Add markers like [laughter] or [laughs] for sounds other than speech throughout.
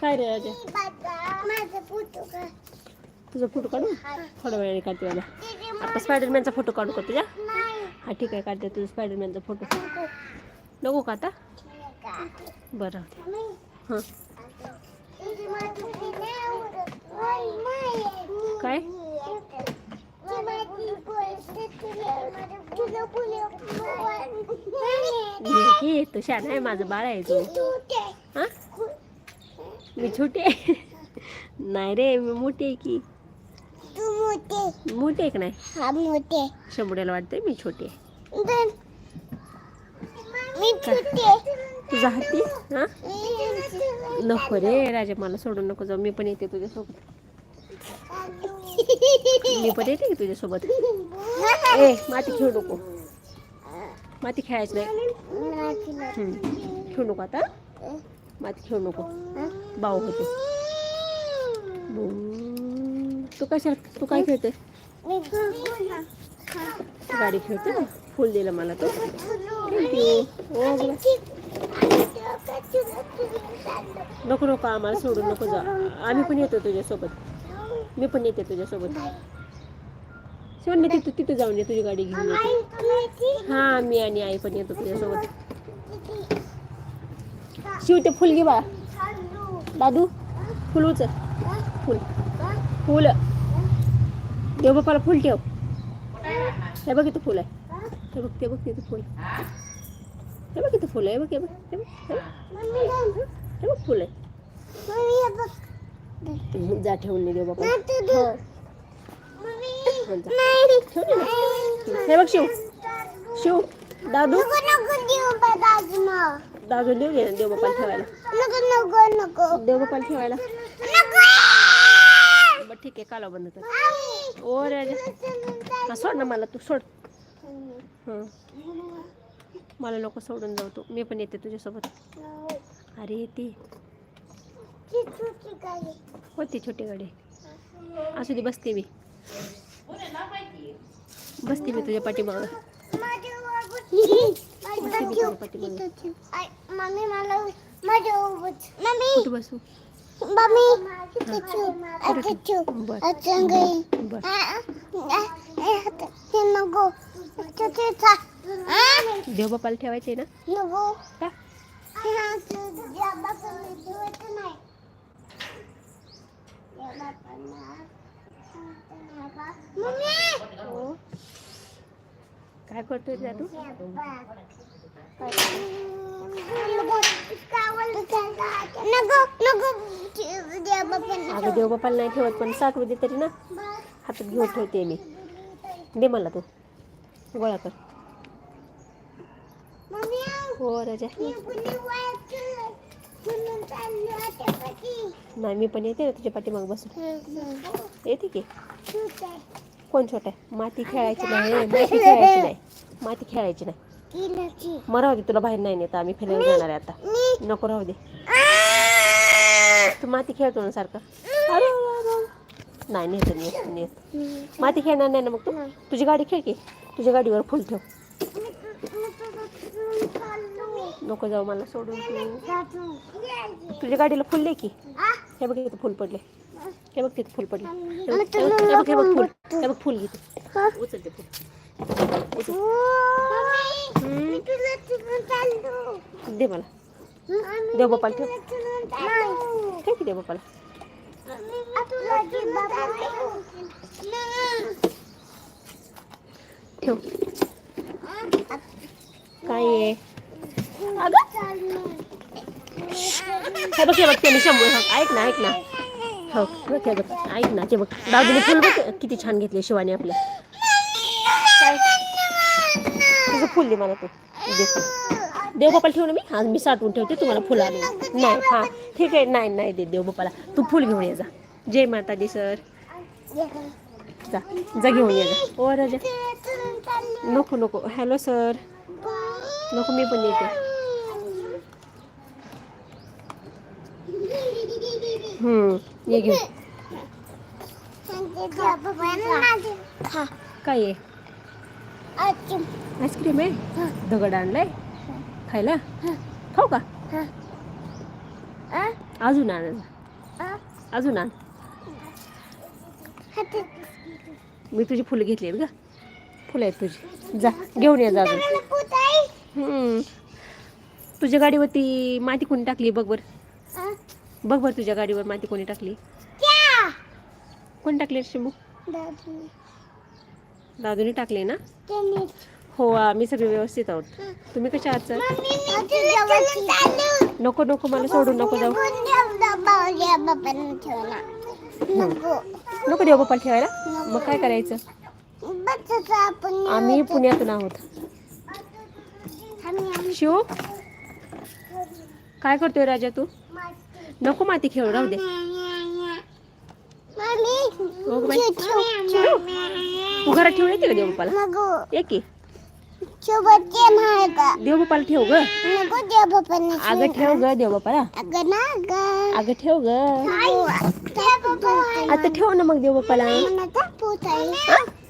काय रे का तुझा फोटो काढू? थोड्या वेळाने काढते मला. आता स्पायडरमॅनचा फोटो काढू का तुझ्या? हा ठीक आहे काढते तुझा स्पायडरमॅनचा फोटो. नको का आता? बरं. हां. काय? तू शान आहे माझं बाळ आहे तू. हां? मी छोटी आहे. नाही रे मी मोठी आहे की. तू मोठे मोठी आहे का नाही? हा मोठे शंभूड्याला वाटते मी छोटी आहे. मी छोटे तुझा हाती हां? नको रे राजा मला सोडून नको जाऊ. मी पण येते तुझ्यासोबत. मी पण येते की तुझ्यासोबत? ए माती खेळू नको. माती खेळायची नाही. हम्म. खेळू नको आता. माती खेळू नको. बाऊ होते. तू कशा तू काय खेळते गाडी खेळते ना. फुल दिलं मला तो. हो, नको नको आम्हाला सोडून नको जा. आम्ही पण येतो तुझ्यासोबत. मी पण येते तुझ्यासोबत. शिवण्य तिथं तिथं जाऊन ये तुझी गाडी घेऊन येते. मी आणि आई पण येतो तुझ्यासोबत. शिव ते फुल घे बाळा. दादू. फुल उचल. फुल. फुल. देवबापाला फुल ठेव. हे बघ इथं फुल आहे. हे बघ ते बघ तिथं फुल. हे बघ इथं फुल आहे. बघ हे बघ हे बघ हे बघ. हे फुल आहे. जा ठेवून नाही देवबापा हा. ठेव दे ना. हे बघ शिव. शिव. दादू. दादू देऊ घे ना देवबापाला ठेवायला देवबापाला ठेवायला. बरं ठीक आहे काला बंद कर. ओ राजा सोड ना मला तू सोड. हं. मला नको सोडून जाऊ तू. मी पण येते तुझ्यासोबत. अरे येते. होती छोटी गाडी. असू दे बसते मी. बसते मी तुझ्या पाठीमागं. मम्मी मला माझ्या मम्मी! बसू? चुकीचा देवबापाला ठेवायचे ना? नको. का? हो काय करतोय दादू अगं देवबापाला नाही ठेवत पण साठवू दे तरी ना. हातात घेऊन ठेवते मी. दे मला तू. गोळा कर. हो राजा. नाही मी पण येते ना तुझ्या पाठीमाग बसून. येते की? कोण छोटा आहे? माती खेळायची नाही माती खेळायची नाही. माती खेळायची नाही. मग राहू दे तुला बाहेर नाही नेत आम्ही फिरायला जाणार आहे आता. नको राहू दे. तू माती खेळतो ना सारखं. नाही नेत नेत नेत. माती खेळणार नाही ना मग तू? तुझी गाडी खेळ की. तुझ्या गाडीवर फुल ठेव. नको जाऊ मला सोडून तू. तुझ्या गाडीला फुल दे की. हे बघ इथं फुल पडले. हे बघ तिथं फुल पडले. हे बघ फुल. हे बघ फुल घेते उचल ते फुल. दे मला. देव बापाला ठेव. काय की देव बापाला ठेव. काय आहे? हे बघ हे बघ त्याने शंभर ऐक ना ऐक ना. हो बघ हे बघ ऐक ना. ते बघ. दागिने फुल बघ किती छान घेतले शिवानी आपल्या काय तुझं फुल दे मला तू. दे. देवबापाला ठेवू ना मी हा मी साठवून ठेवते तुम्हाला फुलं आले नाही हा ठीक आहे. नाही नाही दे देवबापाला तू फुल घेऊन ये जा. जय माता दी सर. जा जा घेऊन ये जा. ओ राजा. नको नको. हॅलो सर नको मी पण येते. हम्म, ये घेऊन. काय आहे आईस्क्रीम आहे? दगड आणलाय? खायला? खाऊ का? अजून आण? अजून आण. मी तुझी फुलं घेतली आहेत ग. फुलं आहेत तुझी. जा घेऊन ये जा अजून. तुझ्या गाडीवरती माती कोणी टाकली बघ बर? बघ बर तुझ्या गाडीवर माती कोणी टाकली. कोणी टाकली दादू. दादूने टाकले ना. हो आम्ही सगळे व्यवस्थित आहोत. तुम्ही कशा आहात सर. नको नको मला सोडून नको जाऊ? नको. देऊ बाप्पा ठेवायला. मग काय करायचं? आम्ही पुण्यातून आहोत. शिव काय करतोय राजा तू? नको माती खेळू राहू दे मम्मी, हो बाई. ठेव, ठेव, ठेव. तू घरात ठेवून येते का देवबापाला नको. ये की सोबत गेम आहे का? देवबापाला ठेव ग नको देव बाबांनी अगं ठेव ग देवबापाला अगं ना गं. अगं ठेव ग देव बाबा आहे. आता ठेव ना मग देवबापाला मला तापूत आहे.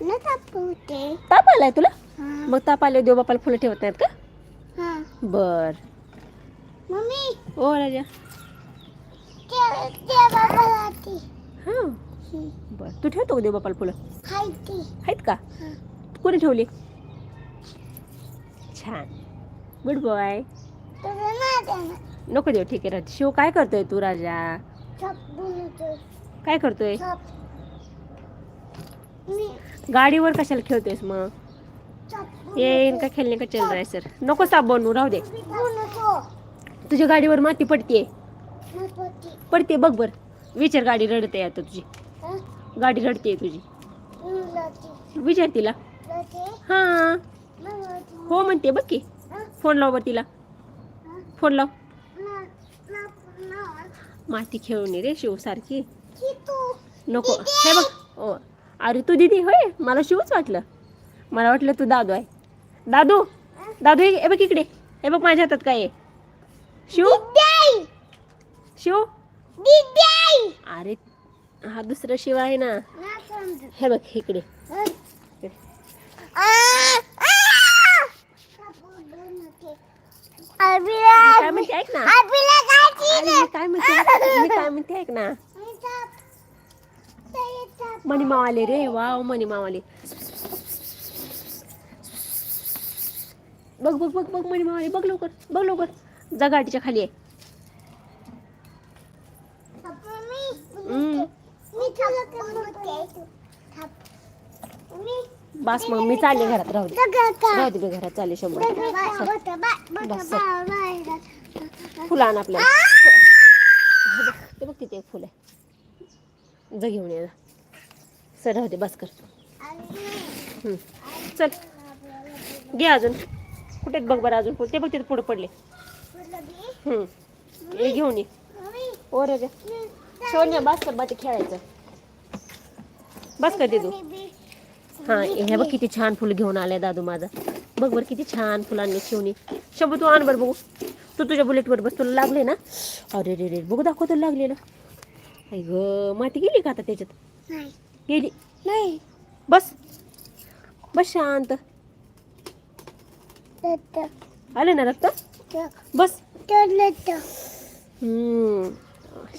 मला तापूत आहे. ताप आलाय तुला हा, मग ताप आले देवबापाला फुलं ठेवत नाहीत का हा. बर मम्मी ओ राजा देव देव बाबाला ती. हा. बर. तू ठेवतो का देवबापाला फुलं. आहेत का. कोणी ठेवली? छान. Good boy. नको देऊ. ठीक आहे राजा शिव काय करतोय तू राजा. काय करतोय? गाडीवर कशाला खेळतोयस मग? छप ये इनका खेळणे का चल रहा है सर? नको साप बनवू राहू दे. तुझ्या गाडीवर माती पडते नको ती. पडते बघ बर. विचार गाडी रडते आता तुझी? गाडी रडते तुझी. विचार तिला. हा. हो म्हणते बघ की? फोन लाव बरं तिला? फोन लाव. माती खेळून रे शिव सारखी. नको हे बघ ओ अरे तू दिदी होय मला शिवच वाटलं मला वाटलं तू दादू आहे दादू दादू हे बघ इकडे हे बघ माझ्या हातात काय आहे शिव. शिव. अरे हा दुसरा शिव आहे ना. हे बघ इकडे. काय म्हणते ऐक ना. काय अरे, काय म्हणते मी काय म्हणते ऐक ना. मणी मावाले रे वाव मणी मावाले बघ बघ बघ बघ मणी मावाले बघ लवकर बघ लवकर. जा गाडीच्या खाली आहे थाप मी. हम्म. मी तुला बोलते. थाप. मी बस मग मी चालले घरात राहू दे. राहू दे मी घरात चालले शंभर. बस. फुलं आण आपल्याला. बघ, ते बघ तिथे एक फुल आहे. जा घेऊन ये. सर राहू दे बस कर. चल. घे अजून. कुठे बघ बरं अजून फुल? ते बघ तिथे पुढे पडले. हे घेऊन ये. ओ रे रे सोन्या बस कर बा ते खेळायचं. बस कर दे तू. हा हे बघ किती छान फुलं घेऊन आलाय दादू माझा. बघ बरं किती छान फुलांनी शिवणी. शंभू तू आण बरं बघू. तू तुझ्या बुलेटवर बस तुला लागले ना? अरे रे रे बघू दाखव तुला लागलेलं. आई ग माती गेली का आता त्याच्यात? नाही. गेली. नाही. बस. बस शांत. आले ना रक्त? बस.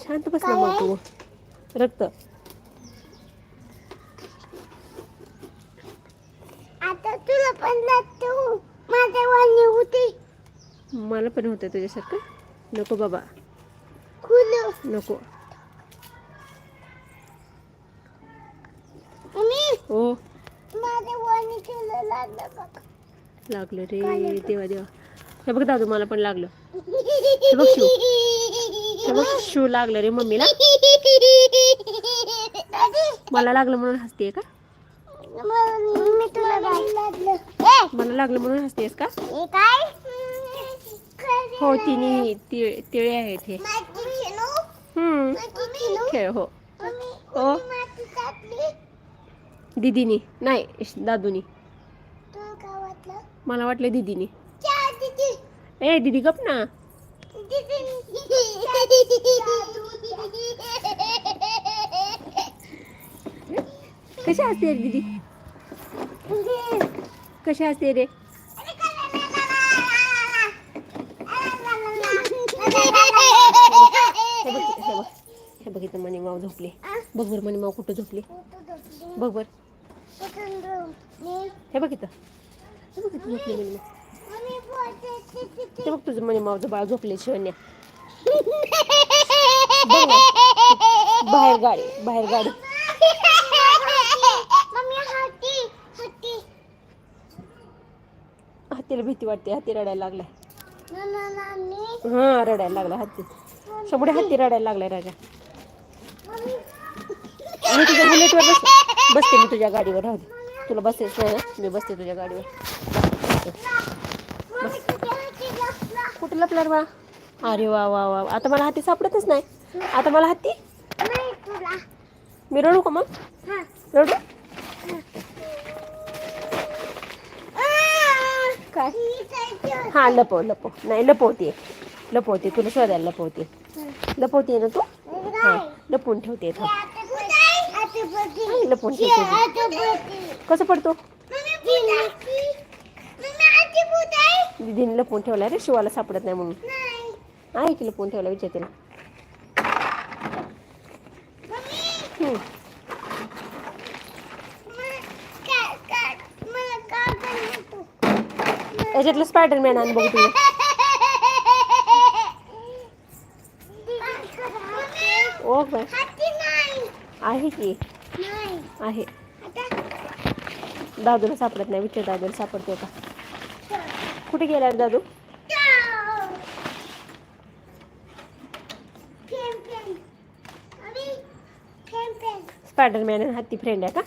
शांत बस ना मग तू. रक्त आता तुला पण तू माझ्या वाणी होती. मला पण होतं तुझ्यासारखं. नको बाबा. खुलं. नको. मी हो. माझ्या वाणी तुला लागलं बघ. लागलं रे देवा देवा. हे बघ दादू मला पण लागलं. [laughs] बघ शिव. हे बघ शिव लागलं रे मम्मीला. मला लागलं म्हणून हसतेय का? मला लागलं म्हणून हसतेस का? काय हो तिने तिळ तिळे आहेत हे. खेळ हो. हो. मम्मी दिदीनी. नाही दादूनी. मला वाटलं दिदीनी. चहा दीदी ए दिदी गप ना. कशी असते रे दिदी? कशी असते रे? हे बघ इथं मणी माव झोपले. बघ बर मणी माव कुठं झोपले? बघ बर. हे बघ इथं. हे बघ इथं झोपले मणी माव बघ तुझं मणी मावचं बाळ झोपले शिवण्या. बघ बाहेर गाडी बाहेर गाडी. हत्तीला भीती वाटते हत्ती रडायला लागलाय. हा रडायला लागला हत्ती. शंभर हत्ती रडायला लागलाय राजा. मी तुझ्या बुलेटवर बस बसते मी तुझ्या गाडीवर राहू दे. तुला बसेच मी बसते तुझ्या गाडीवर. कुठं लपणार बा? अरे वा वा वा आता मला हत्ती सापडतच नाही. आता मला हत्ती? मी रडू का मग? रडू? काय? हा लपव लपव. नाही लपवते लपवते तुला शोधायला लपवते लपवते ना तू? हा लपवून ठेवते. लपवून ठेवते कसं पडतो? दीदीने लपवून ठेवलाय रे शिवाला सापडत नाही म्हणून. आहे की लपवून ठेवला विचार तिला हम्म. याच्यातलं स्पायडरमॅन आण बघू तुला. ओ बाय आहे की? आहे. दादूला सापडत नाही विचार दादूला सापडतो का कुठे गेला दादू? स्पायडरमॅन आणि हत्ती फ्रेंड आहे का?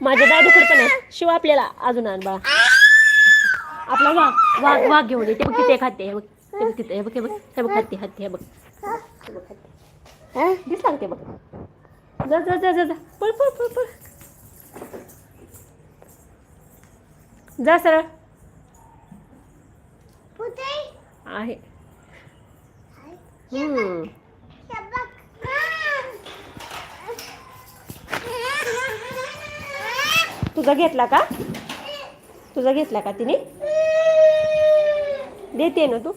माझ्या दादूकडे पण आहे. शिव आपल्याला अजून आण बा आपला वाघ वाघ वाघ घेऊन ये. ते बघ तिथे आहे हे बघ. ते बघ तिथे हे बघ हे बघ हे बघ हत्ती हत्ती हे बघ. हे? बघ हा दिसला ते बघ? जा जा जा जा जा. पळ पळ पळ पळ. जा सरळ. आहे. हम्म. तुझा घेतला का? तुझा घेतला का तिने? देते ना तू?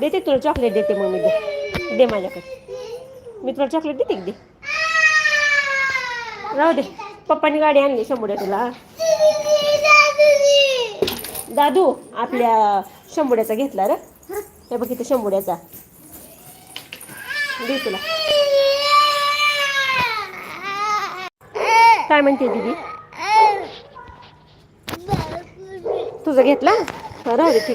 देते तुला चॉकलेट देते मग मी. दे दे माझ्याकडे. मी तुला चॉकलेट देते दे. राहू दे. पप्पानी गाडी आणली शंभूड्या तुला. दादू आपल्या शंभुड्याचा घेतला रे. हे बघ इथे शंभुड्याचा. दे तुला. काय म्हणते दीदी? तुझा घेतला? राहू दे ठीक.